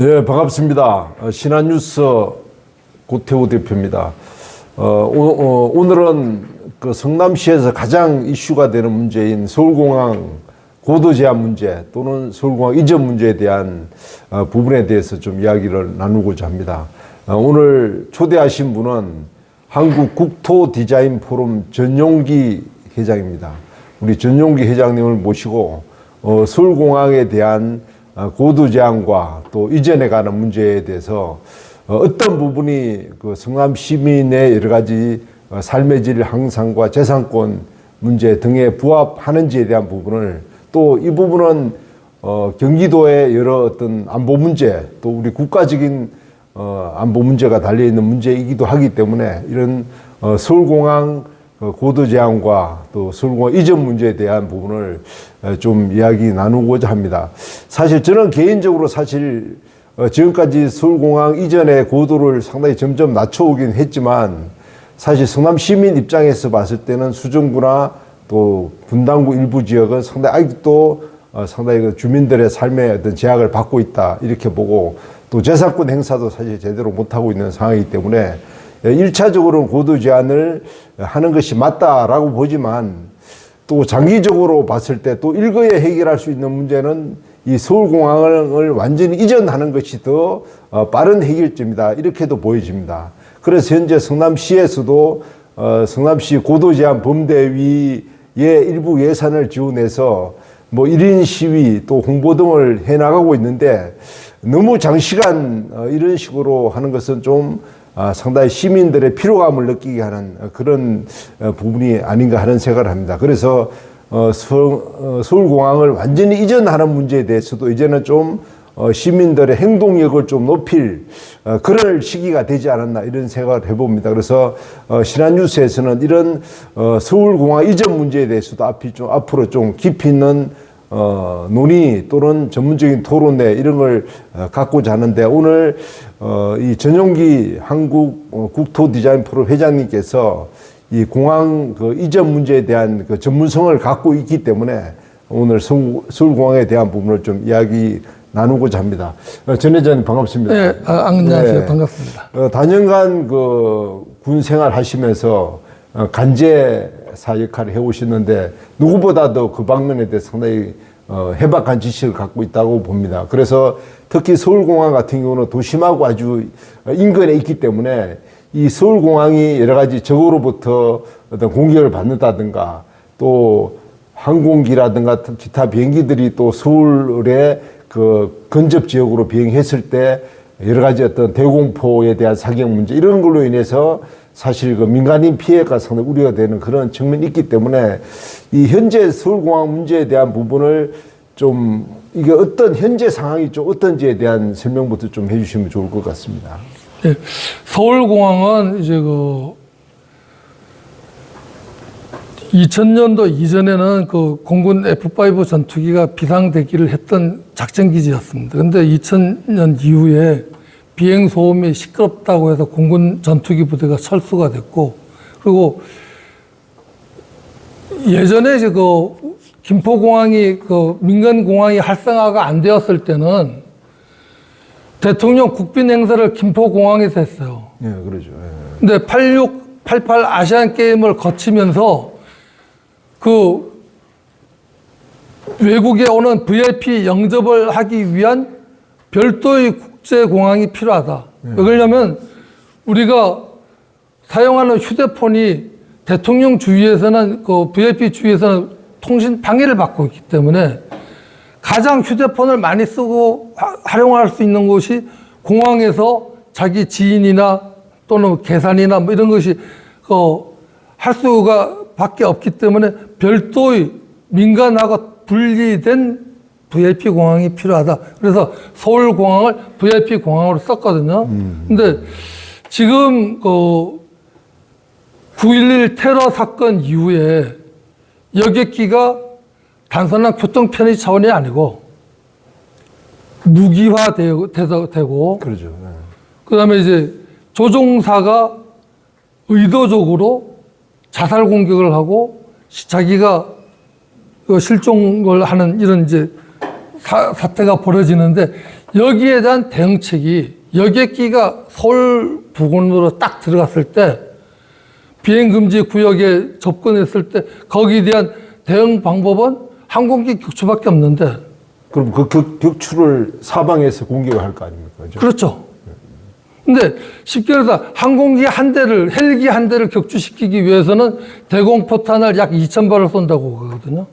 네, 반갑습니다. 어, 신한뉴스 고태호 대표입니다. 어, 오, 늘은 그 성남시에서 가장 이슈가 되는 문제인 서울공항 고도 제한 문제 또는 서울공항 이전 문제에 대한 어, 부분에 대해서 좀 이야기를 나누고자 합니다. 어, 오늘 초대하신 분은 한국 국토 디자인 포럼 전용기 회장입니다. 우리 전용기 회장님을 모시고 어, 서울공항에 대한 어, 고도 제한과 또 이전에 가는 문제에 대해서 어, 어떤 부분이 그 성남 시민의 여러 가지 어, 삶의 질 향상과 재산권 문제 등에 부합하는지에 대한 부분을 또 이 부분은 어, 경기도의 여러 어떤 안보 문제 또 우리 국가적인 어, 안보 문제가 달려 있는 문제이기도 하기 때문에 이런 어, 서울공항 어, 고도 제한과 또 서울공항 이전 문제에 대한 부분을 어, 좀 이야기 나누고자 합니다. 사실 저는 개인적으로 사실 어, 지금까지 서울공항 이전의 고도를 상당히 점점 낮춰오긴 했지만 사실 성남 시민 입장에서 봤을 때는 수정구나 또 분당구 일부 지역은 상당히 아직도 어, 상당히 그 주민들의 삶에 어떤 제약을 받고 있다 이렇게 보고 또 재산권 행사도 사실 제대로 못하고 있는 상황이기 때문에 일차적으로는 고도 제한을 하는 것이 맞다라고 보지만 또 장기적으로 봤을 때 또 일거에 해결할 수 있는 문제는 이 서울공항을 완전히 이전하는 것이 더 어, 빠른 해결점이다 이렇게도 보여집니다. 그래서 현재 성남시에서도 어, 성남시 고도 제한 범대위의 일부 예산을 지원해서 뭐 1인 시위 또 홍보 등을 해 나가고 있는데 너무 장시간 어, 이런 식으로 하는 것은 좀 아, 상당히 시민들의 피로감을 느끼게 하는 어, 그런 어, 부분이 아닌가 하는 생각을 합니다. 그래서 어, 서울, 어, 서울공항을 완전히 이전하는 문제에 대해서도 이제는 좀 어, 시민들의 행동력을 좀 높일 어, 그럴 시기가 되지 않았나 이런 생각을 해봅니다. 그래서 어, 신한뉴스에서는 이런 어, 서울공항 이전 문제에 대해서도 앞이 좀 앞으로 좀 깊이 있는 어, 논의 또는 전문적인 토론회 이런 걸 어, 갖고자 하는데 오늘 어, 이 전용기 한국 어, 국토 디자인 프로 회장님께서 이 공항 그 이전 문제에 대한 그 전문성을 갖고 있기 때문에 오늘 서울, 서울공항에 대한 부분을 좀 이야기 나누고자 합니다. 어, 전 회장님 반갑습니다. 네, 아, 안녕하세요. 네. 반갑습니다. 어, 단연간 그 군 생활 하시면서 어, 간제 사 역할을 해오셨는데 누구보다도 그 방면에 대해 상당히 어, 해박한 지식을 갖고 있다고 봅니다. 그래서 특히 서울공항 같은 경우는 도심하고 아주 인근에 있기 때문에 이 서울공항이 여러 가지 적으로부터 어떤 공격을 받는다든가 또 항공기라든가 기타 비행기들이 또 서울의 그 근접 지역으로 비행했을 때 여러 가지 어떤 대공포에 대한 사격 문제 이런 걸로 인해서 사실 그 민간인 피해가 상당히 우려가 되는 그런 측면이 있기 때문에 이 현재 서울공항 문제에 대한 부분을 좀 이게 어떤 현재 상황이 좀 어떤지에 대한 설명부터 좀 해주시면 좋을 것 같습니다. 네, 서울공항은 이제 그 2000년도 이전에는 그 공군 F5 전투기가 비상대기를 했던 작전기지였습니다. 근데 2000년 이후에 비행 소음이 시끄럽다고 해서 공군 전투기 부대가 철수가 됐고, 그리고 예전에 이제 그 김포공항이 그 민간공항이 활성화가 안 되었을 때는 대통령 국빈 행사를 김포공항에서 했어요. 예, 그러죠. 예. 근데 86, 88 아시안 게임을 거치면서 그 외국에 오는 VIP 영접을 하기 위한 별도의 국제공항이 필요하다. 왜 그러냐면 우리가 사용하는 휴대폰이 대통령 주위에서는 그 VIP 주위에서는 통신 방해를 받고 있기 때문에 가장 휴대폰을 많이 쓰고 화- 활용할 수 있는 곳이 공항에서 자기 지인이나 또는 계산이나 뭐 이런 것이 그 할 수가 밖에 없기 때문에 별도의 민간하고 분리된 VIP 공항이 필요하다. 그래서 서울 공항을 VIP 공항으로 썼거든요. 근데 지금 그 9.11 테러 사건 이후에 여객기가 단순한 교통 편의 차원이 아니고 무기화되고 되고 그러죠. 예. 그다음에 이제 조종사가 의도적으로 자살 공격을 하고 시- 자기가 그 실종을 하는 이런 이제 사, 사태가 벌어지는데 여기에 대한 대응책이 여객기가 서울 부근으로 딱 들어갔을 때 비행 금지 구역에 접근했을 때 거기에 대한 대응 방법은 항공기 격추밖에 없는데 그럼 그 격, 격추를 사방에서 공격을 할 거 아닙니까? 그죠? 그렇죠. 근데 쉽게 말해서 항공기 한 대를 헬기 한 대를 격추시키기 위해서는 대공포탄을 약 2,000발을 쏜다고 그러거든요.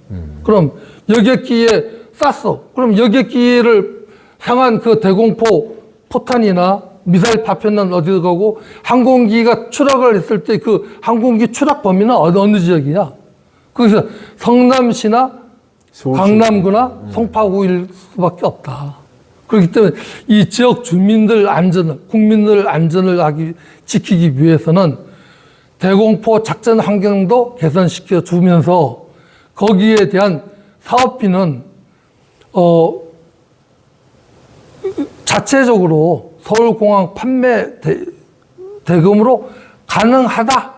그럼 여객기에 쐈어. 그럼 여객기를 향한 그 대공포 포탄이나 미사일 파편은 어디로 가고 항공기가 추락을 했을 때 그 항공기 추락 범위는 어느, 어느 지역이냐? 그래서 성남시나. 강남구나 송파구일 수밖에 없다. 그렇기 때문에 이 지역 주민들 안전을, 국민들 안전을 하기, 지키기 위해서는 대공포 작전 환경도 개선시켜 주면서 거기에 대한 사업비는, 어, 자체적으로 서울공항 판매 대, 대금으로 가능하다라고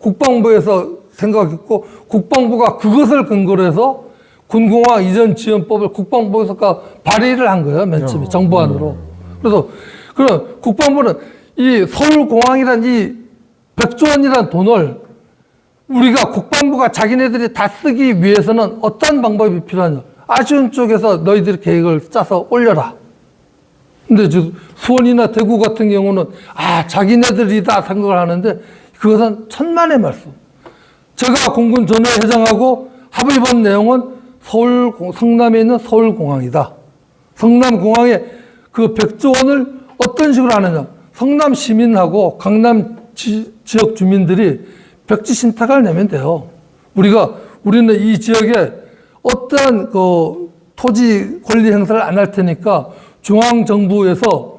국방부에서 생각했고 국방부가 그것을 근거로 해서 군공항 이전 지원법을 국방부에서 발의를 한 거예요 맨 처음에 정부안으로. 그래서 그럼 국방부는 이 서울공항이란 이 백조 원이란 돈을 우리가 국방부가 자기네들이 다 쓰기 위해서는 어떤 방법이 필요하냐 아쉬운 쪽에서 너희들이 계획을 짜서 올려라 근데 저 수원이나 대구 같은 경우는 아 자기네들이다 생각을 하는데 그것은 천만의 말씀. 제가 공군 전회 회장하고 합의 본 내용은 서울 공- 성남에 있는 서울공항이다. 성남공항에 그 백조 원을 어떤 식으로 하느냐? 성남 시민하고 강남 지, 지역 주민들이 백지 신탁을 내면 돼요. 우리가 우리는 이 지역에 어떠한 그 토지 권리 행사를 안 할 테니까 중앙 정부에서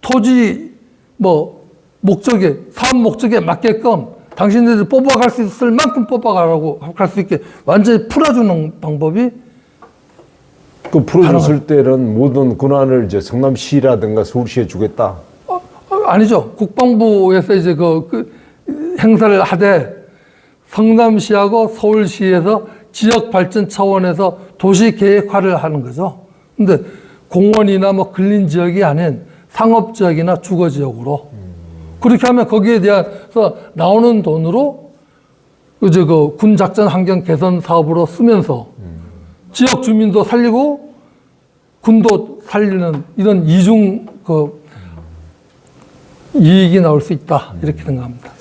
토지 뭐 목적에 사업 목적에 맞게끔 당신들이 뽑아갈 수 있을 만큼 뽑아가라고 할 수 있게 완전히 풀어주는 방법이 그 풀어줬을 때는 모든 권한을 이제 성남시라든가 서울시에 주겠다. 어, 어, 아니죠. 국방부에서 이제 그, 그 행사를 하되 성남시하고 서울시에서 지역 발전 차원에서 도시 계획화를 하는 거죠. 근데 공원이나 뭐 근린 지역이 아닌 상업 지역이나 주거 지역으로 그렇게 하면 거기에 대해서 나오는 돈으로 이제 그 군 작전 환경 개선 사업으로 쓰면서 지역 주민도 살리고 군도 살리는 이런 이중 그 이익이 나올 수 있다 이렇게 생각합니다.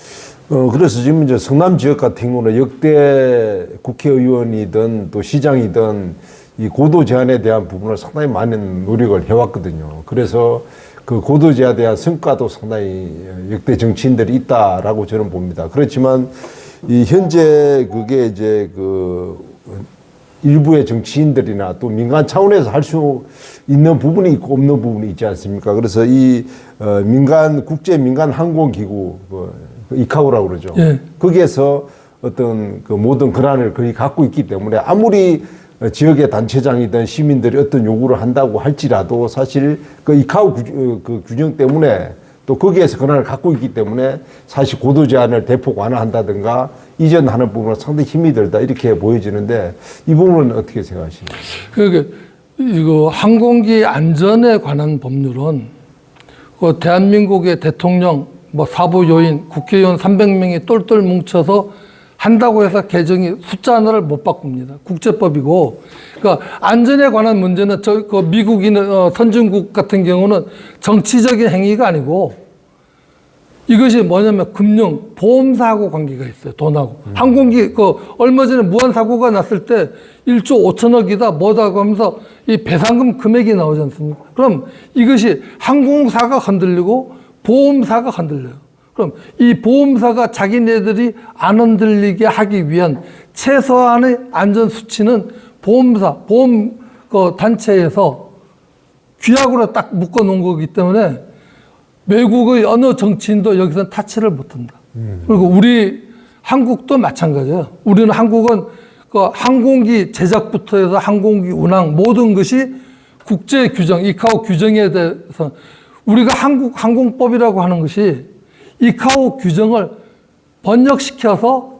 어, 그래서 지금 이제 성남 지역 같은 경우는 역대 국회의원이든 또 시장이든 이 고도 제한에 대한 부분을 상당히 많은 노력을 해왔거든요. 그래서 그 고도 제한에 대한 성과도 상당히 역대 정치인들이 있다라고 저는 봅니다. 그렇지만 이 현재 그게 이제 그 일부의 정치인들이나 또 민간 차원에서 할 수 있는 부분이 있고 없는 부분이 있지 않습니까? 그래서 이 어, 민간 국제 민간 항공 기구 그 이카오라고 그러죠. 예. 거기에서 어떤 그 모든 권한을 거의 갖고 있기 때문에 아무리 어, 지역의 단체장이든 시민들이 어떤 요구를 한다고 할지라도 사실 그 이카오 규, 어, 그 규정 때문에 또 거기에서 권한을 갖고 있기 때문에 사실 고도 제한을 대폭 완화한다든가 이전하는 부분은 상당히 힘이 들다 이렇게 보여지는데 이 부분은 어떻게 생각하십니까? 그러니까 이거 항공기 안전에 관한 법률은 그 대한민국의 대통령 뭐 사부 요인 국회의원 300명이 똘똘 뭉쳐서 한다고 해서 개정이 숫자 하나를 못 바꿉니다. 국제법이고 그러니까 안전에 관한 문제는 저 그 미국이나 어, 선진국 같은 경우는 정치적인 행위가 아니고 이것이 뭐냐면 금융 보험사하고 관계가 있어요. 돈하고 항공기 그 얼마 전에 무한 사고가 났을 때 1조 5천억이다 뭐다고 하면서 이 배상금 금액이 나오지 않습니까? 그럼 이것이 항공사가 흔들리고 보험사가 흔들려요. 그럼 이 보험사가 자기네들이 안 흔들리게 하기 위한 최소한의 안전 수치는 보험사 보험 그 단체에서 규약으로 딱 묶어 놓은 거기 때문에 외국의 어느 정치인도 여기서 타치를 못 한다. 그리고 우리 한국도 마찬가지예요. 우리는 한국은 그 항공기 제작부터 해서 항공기 운항 모든 것이 국제 규정, 이카오 규정에 대해서 우리가 한국 항공법이라고 하는 것이 이카오 규정을 번역시켜서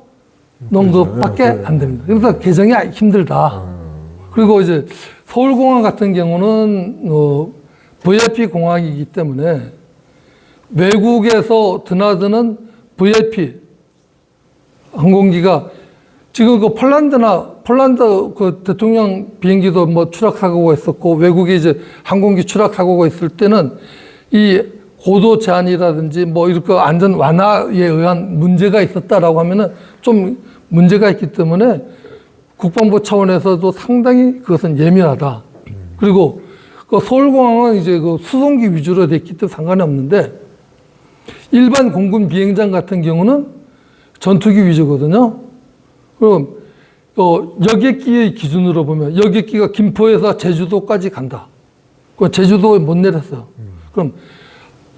농도밖에 안 됩니다. 그래서 개정이 힘들다. 그리고 이제 서울공항 같은 경우는 어, VIP 공항이기 때문에 외국에서 드나드는 VIP 항공기가 지금 그 폴란드나 폴란드 그 대통령 비행기도 뭐 추락 사고가 있었고 외국에 이제 항공기 추락 사고가 있을 때는 이 고도 제한이라든지 뭐 이렇게 안전 완화에 의한 문제가 있었다라고 하면은 좀 문제가 있기 때문에 국방부 차원에서도 상당히 그것은 예민하다. 그리고 그 서울공항은 이제 그 수송기 위주로 됐기 때문에 상관이 없는데 일반 공군 비행장 같은 경우는 전투기 위주거든요. 그럼 어, 여객기의 기준으로 보면 여객기가 김포에서 제주도까지 간다. 그 제주도에 못 내렸어요. 그럼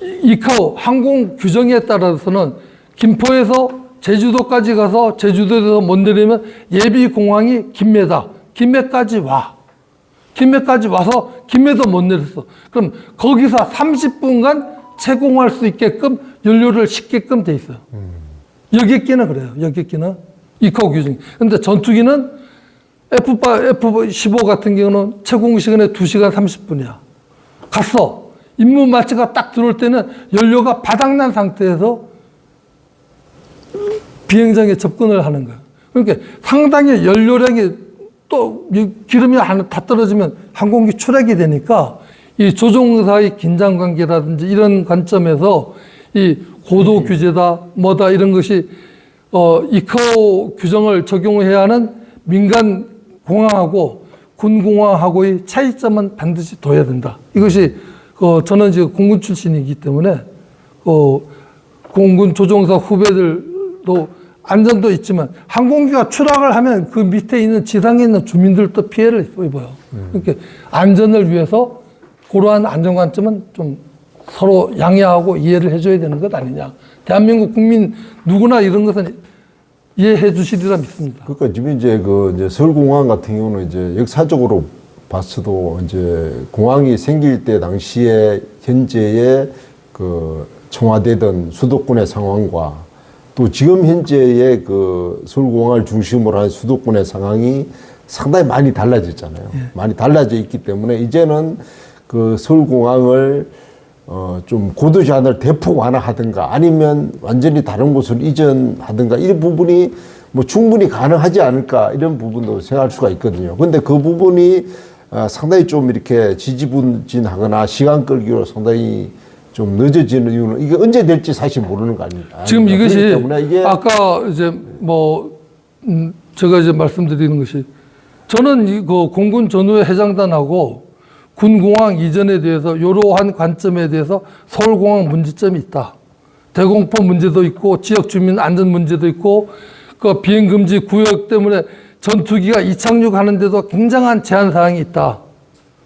이- 이카오 항공 규정에 따라서는 김포에서 제주도까지 가서 제주도에서 못 내리면 예비 공항이 김해다. 김해까지 와. 김해까지 와서 김해도 못 내렸어. 그럼 거기서 30분간 채공할 수 있게끔 연료를 싣게끔 돼 있어요. 여객기는 그래요. 여객기는 이카오 규정. 근데 전투기는 F8, F15 같은 경우는 채공 시간에 2시간 30분이야. 갔어. 임무 마치가 딱 들어올 때는 연료가 바닥난 상태에서 비행장에 접근을 하는 거야. 그러니까 상당히 연료량이 또이 기름이 하나 다 떨어지면 항공기 추락이 되니까 이 조종사의 긴장 관계라든지 이런 관점에서 이 고도 규제다 뭐다 이런 것이 어 이카오 규정을 적용해야 하는 민간 공항하고 군 공항하고의 차이점은 반드시 둬야 된다. 이것이 그 저는 지금 공군 출신이기 때문에 그 공군 조종사 후배들도 안전도 있지만 항공기가 추락을 하면 그 밑에 있는 지상에 있는 주민들도 피해를 입어요. 그러니까 안전을 위해서 그러한 안전 관점은 좀 서로 양해하고 이해를 해줘야 되는 것 아니냐. 대한민국 국민 누구나 이런 것은 이해해 주시리라 믿습니다. 그러니까 지금 이제 그 이제 서울공항 같은 경우는 이제 역사적으로 봤어도 이제 공항이 생길 때 당시에 현재의 그 청와대든 수도권의 상황과 또 지금 현재의 그 서울공항을 중심으로 한 수도권의 상황이 상당히 많이 달라졌잖아요. 많이 달라져 있기 때문에 이제는 그 서울공항을 어, 좀 고도 제한을 대폭 완화하든가 아니면 완전히 다른 곳으로 이전하든가 이 부분이 뭐 충분히 가능하지 않을까 이런 부분도 생각할 수가 있거든요. 근데 그 부분이 어, 상당히 좀 이렇게 지지부진하거나 시간 끌기로 상당히 좀 늦어지는 이유는 이게 언제 될지 사실 모르는 거 아닙니까? 지금 이것이 아까 이제 뭐 음, 제가 이제 말씀드리는 것이 저는 이그 공군 전후의 해장단하고 군공항 이전에 대해서 이러한 관점에 대해서 서울공항 문제점이 있다. 대공포 문제도 있고 지역 주민 안전 문제도 있고 그 비행 금지 구역 때문에 전투기가 이착륙하는데도 굉장한 제한 사항이 있다.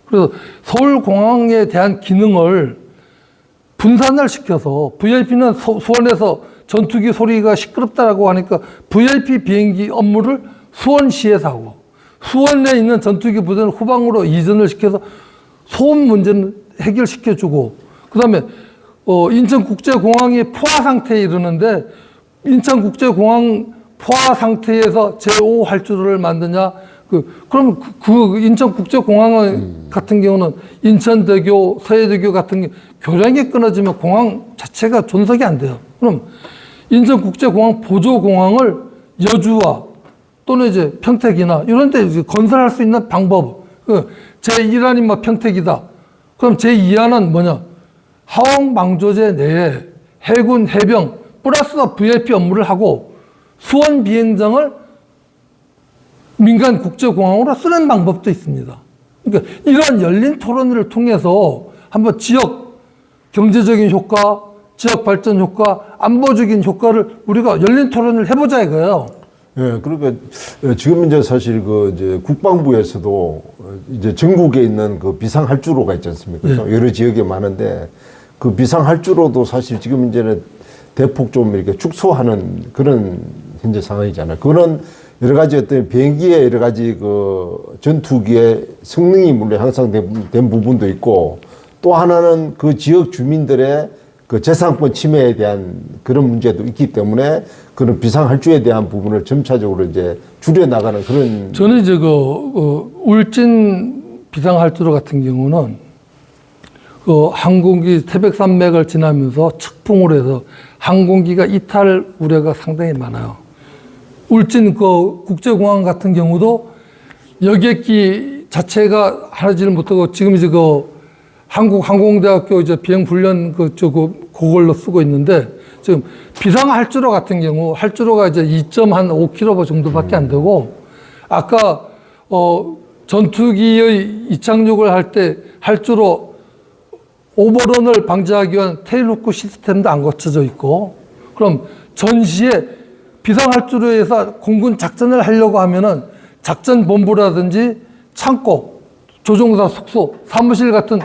그래서 서울공항에 대한 기능을 분산을 시켜서 VIP는 수원에서 전투기 소리가 시끄럽다라고 하니까 VIP 비행기 업무를 수원시에서 하고 수원에 있는 전투기 부대는 후방으로 이전을 시켜서 소음 문제는 해결시켜주고 그 다음에 어, 인천국제공항이 포화 상태에 이르는데 인천국제공항 포화 상태에서 제5 활주로를 만드냐 그 그럼 그, 그 인천국제공항 같은 경우는 인천대교, 서해대교 같은 게 교량이 끊어지면 공항 자체가 존속이 안 돼요. 그럼 인천국제공항 보조공항을 여주와 또는 이제 평택이나 이런 데 건설할 수 있는 방법. 그 제1안이 뭐 평택이다. 그럼 제2안은 뭐냐? 하원방조제 내에 해군, 해병, 플러스 VIP 업무를 하고 수원 비행장을 민간 국제공항으로 쓰는 방법도 있습니다. 그러니까 이러한 열린 토론을 통해서 한번 지역 경제적인 효과, 지역 발전 효과, 안보적인 효과를 우리가 열린 토론을 해보자 이거예요. 예, 그러니까 어, 지금 이제 사실 그 이제 국방부에서도 어, 이제 전국에 있는 그 비상 할주로가 있지 않습니까? 네. 여러 지역에 많은데 그 비상 할주로도 사실 지금 이제는 대폭 좀 이렇게 축소하는 그런 현재 상황이잖아요. 그거는 여러 가지 어떤 비행기의 여러 가지 그 전투기의 성능이 물론 향상된 된 부분도 있고 또 하나는 그 지역 주민들의 그 재산권 침해에 대한 그런 문제도 있기 때문에 그런 비상할주에 대한 부분을 점차적으로 이제 줄여 나가는 그런 저는 이제 그, 그 울진 비상할주로 같은 경우는 그 항공기 태백산맥을 지나면서 측풍으로 해서 항공기가 이탈 우려가 상당히 많아요. 울진 그 국제공항 같은 경우도 여객기 자체가 하지를 못하고 지금 이제 그 한국 항공대학교 이제 비행 훈련 그저 그 그걸로 쓰고 있는데 지금 비상 할주로 같은 경우 할주로가 이제 2.5km 정도밖에 안 되고 아까 어 전투기의 이착륙을 할 때 할주로 오버런을 방지하기 위한 테일루크 시스템도 안 거쳐져 있고 그럼 전시에 비상할주로에서 공군 작전을 하려고 하면은 작전 본부라든지 창고, 조종사 숙소, 사무실 같은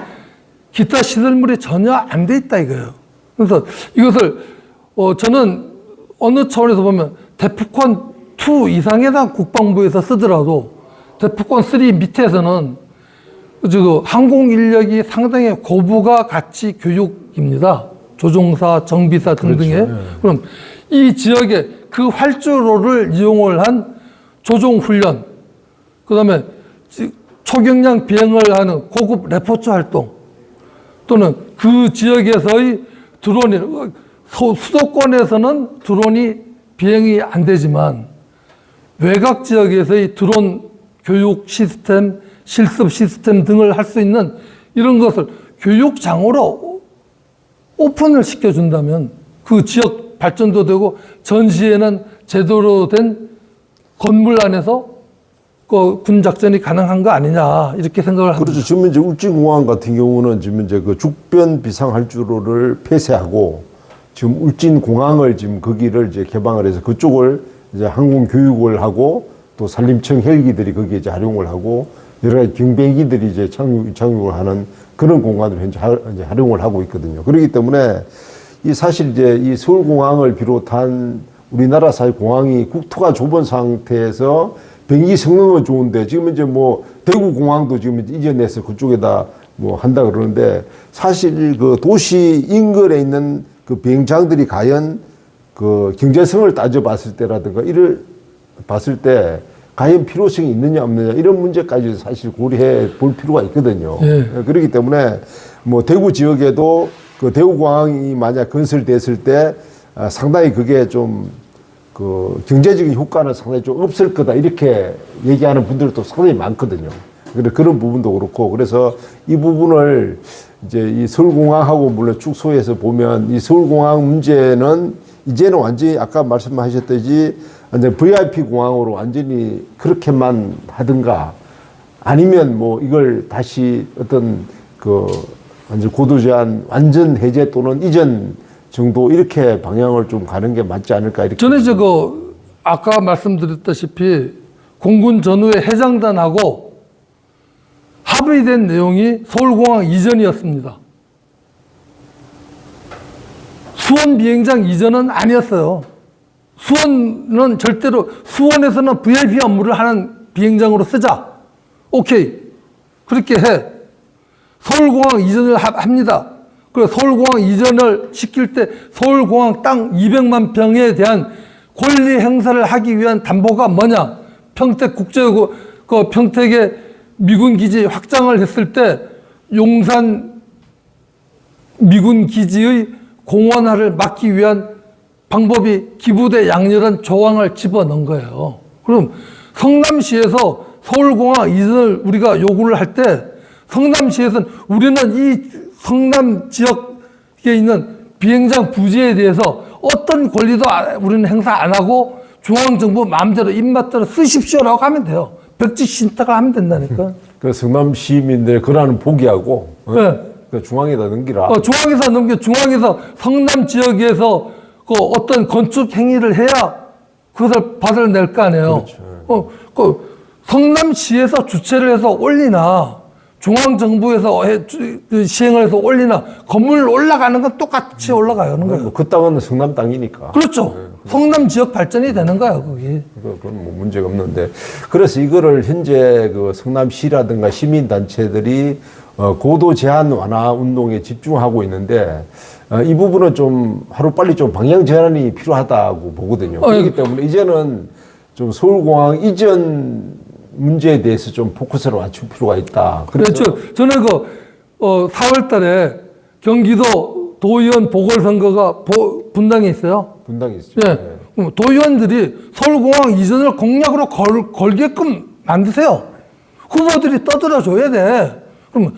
기타 시설물이 전혀 안 돼 있다 이거예요. 그래서 이것을 어 저는 어느 차원에서 보면 데프콘 2 이상에다 국방부에서 쓰더라도 데프콘 3 밑에서는 그 항공 인력이 상당히 고부가 가치 교육입니다. 조종사, 정비사 등등의. 그럼 이 지역에 그 활주로를 이용을 한 조종 훈련, 그 다음에 지- 초경량 비행을 하는 고급 레포츠 활동, 또는 그 지역에서의 드론이 소- 수도권에서는 드론이 비행이 안 되지만 외곽 지역에서의 드론 교육 시스템, 실습 시스템 등을 할 수 있는 이런 것을 교육장으로 오픈을 시켜준다면 그 지역 발전도 되고 전시에는 제대로 된 건물 안에서 그 군 작전이 가능한 거 아니냐 이렇게 생각을 합니다. 그렇죠. 지금 이제 울진공항 같은 경우는 지금 이제 그 죽변 비상할주로를 폐쇄하고 지금 울진공항을 지금 거기를 이제 개방을 해서 그쪽을 이제 항공 교육을 하고 또 산림청 헬기들이 거기에 이제 활용을 하고 여러 가지 경비기들이 이제 착륙, 착륙을 하는 그런 공간으로 현재 활용을 하고 있거든요. 그렇기 때문에 이 사실 이제 이 서울공항을 비롯한 우리나라 사회 공항이 국토가 좁은 상태에서 병기 성능은 좋은데 지금 이제 뭐 대구 공항도 지금 이제 이전해서 그쪽에다 뭐 한다 그러는데 사실 그 도시 인근에 있는 그 비행장들이 과연 그 경제성을 따져봤을 때라든가 이를 봤을 때 과연 필요성이 있느냐 없느냐 이런 문제까지 사실 고려해 볼 필요가 있거든요. 예. 그렇기 때문에 뭐 대구 지역에도 그 대구공항이 만약 건설됐을 때 아, 상당히 그게 좀 그 경제적인 효과는 상당히 좀 없을 거다 이렇게 얘기하는 분들도 상당히 많거든요. 그래 그런 부분도 그렇고 그래서 이 부분을 이제 이 서울공항하고 물론 축소해서 보면 이 서울공항 문제는 이제는 완전히 아까 말씀하셨듯이 완전 VIP 공항으로 완전히 그렇게만 하든가 아니면 뭐 이걸 다시 어떤 그 완전 고도 제한 완전 해제 또는 이전 정도 이렇게 방향을 좀 가는 게 맞지 않을까 이렇게 전에 저거 아까 말씀드렸다시피 공군 전후의 해장단하고 합의된 내용이 서울공항 이전이었습니다. 수원 비행장 이전은 아니었어요. 수원은 절대로 수원에서는 VIP 업무를 하는 비행장으로 쓰자. 오케이. 그렇게 해. 서울공항 이전을 하- 합니다. 그 서울공항 이전을 시킬 때 서울공항 땅 200만 평에 대한 권리 행사를 하기 위한 담보가 뭐냐? 평택 국제 그 평택의 미군 기지 확장을 했을 때 용산 미군 기지의 공원화를 막기 위한 방법이 기부대 양렬한 조항을 집어넣은 거예요. 그럼 성남시에서 서울공항 이전을 우리가 요구를 할때 성남시에서는 우리는 이 성남 지역에 있는 비행장 부지에 대해서 어떤 권리도 아- 우리는 행사 안 하고 중앙정부 마음대로 입맛대로 쓰십시오라고 하면 돼요. 백지 신탁을 하면 된다니까. 그 성남 시민들 권한은 포기하고 어? 네. 그 중앙에다 넘기라. 어, 중앙에서 넘겨 중앙에서 성남 지역에서 그 어떤 건축 행위를 해야 그것을 받을 낼 거 아니에요. 어, 그 성남시에서 주최를 해서 올리나 중앙 정부에서 해- 주- 그 시행을 해서 올리나 건물 올라가는 건 똑같이 올라가는 거예요. 뭐 그 땅은 성남 땅이니까. 그렇죠. 성남 지역 발전이 되는 거예요, 거기. 그- 그건 뭐 문제가 없는데 그래서 이거를 현재 그 성남시라든가 시민단체들이 어, 고도 제한 완화 운동에 집중하고 있는데 어, 이 부분은 좀 하루 빨리 좀 방향 전환이 필요하다고 보거든요. 어, 그렇기 때문에 이제는 좀 서울공항 이전 문제에 대해서 좀 포커스를 맞출 필요가 있다. 그렇죠. 저는 그, 어, 4월 달에 경기도 도의원 보궐선거가 보- 분당에 있어요. 분당이 있죠. 예. 그럼 도의원들이 서울공항 이전을 공약으로 걸, 걸게끔 만드세요. 후보들이 떠들어줘야 돼. 그럼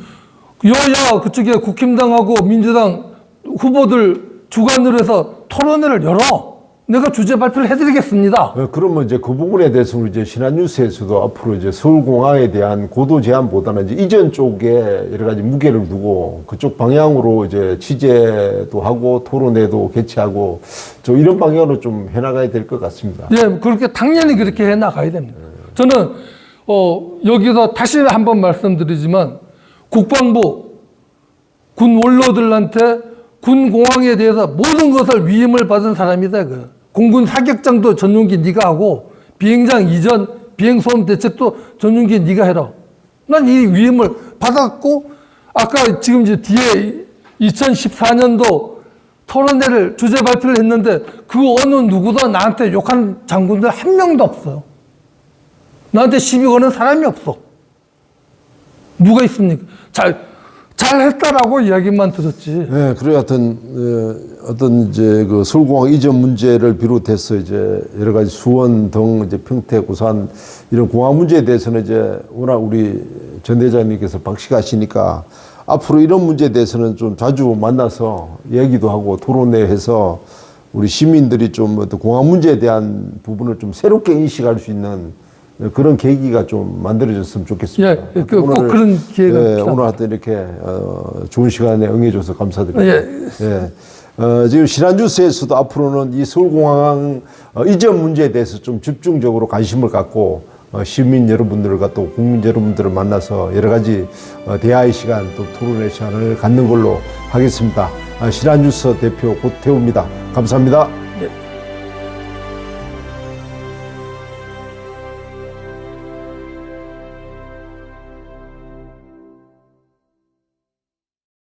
여야 그쪽에 국힘당하고 민주당 후보들 주관으로 해서 토론회를 열어. 내가 주제 발표를 해드리겠습니다. 어, 그러면 이제 그 부분에 대해서 이제 신한뉴스에서도 앞으로 이제 서울공항에 대한 고도 제한보다는 이제 이전 쪽에 여러 가지 무게를 두고 그쪽 방향으로 이제 취재도 하고 토론회도 개최하고 저 이런 방향으로 좀 해나가야 될 것 같습니다. 예, 그렇게 당연히 그렇게 해 나가야 됩니다. 저는 어, 여기서 다시 한번 말씀드리지만 국방부 군 원로들한테 군 공항에 대해서 모든 것을 위임을 받은 사람이다. 그 공군 사격장도 전용기 네가 하고 비행장 이전 비행 소음 대책도 전용기 네가 해라. 난 이 위임을 받았고 아까 지금 이제 뒤에 2014년도 토론회를 주제 발표를 했는데 그 어느 누구도 나한테 욕한 장군들 한 명도 없어요. 나한테 시비 거는 사람이 없어. 누가 있습니까? 잘, 잘 했다라고 이야기만 들었지. 네, 그래 하여튼 어, 어떤 이제 그 서울공항 이전 문제를 비롯해서 이제 여러 가지 수원 등 이제 평택, 고산 이런 공항 문제에 대해서는 이제 워낙 우리 전 대장님께서 박식하시니까 앞으로 이런 문제에 대해서는 좀 자주 만나서 얘기도 하고 토론회해서 우리 시민들이 좀 공항 문제에 대한 부분을 좀 새롭게 인식할 수 있는 그런 계기가 좀 만들어졌으면 좋겠습니다. 예, 그- 꼭 오늘, 그런 기회가 예. 오늘 하여튼 이렇게 어, 좋은 시간에 응해줘서 감사드립니다. 예. 예. 어, 지금 신한뉴스에서도 앞으로는 이 서울공항 어, 이전 문제에 대해서 좀 집중적으로 관심을 갖고 어, 시민 여러분들과 또 국민 여러분들을 만나서 여러 가지 어, 대화의 시간 또 토론의 시간을 갖는 걸로 하겠습니다. 아, 신한뉴스 대표 고태우입니다. 감사합니다.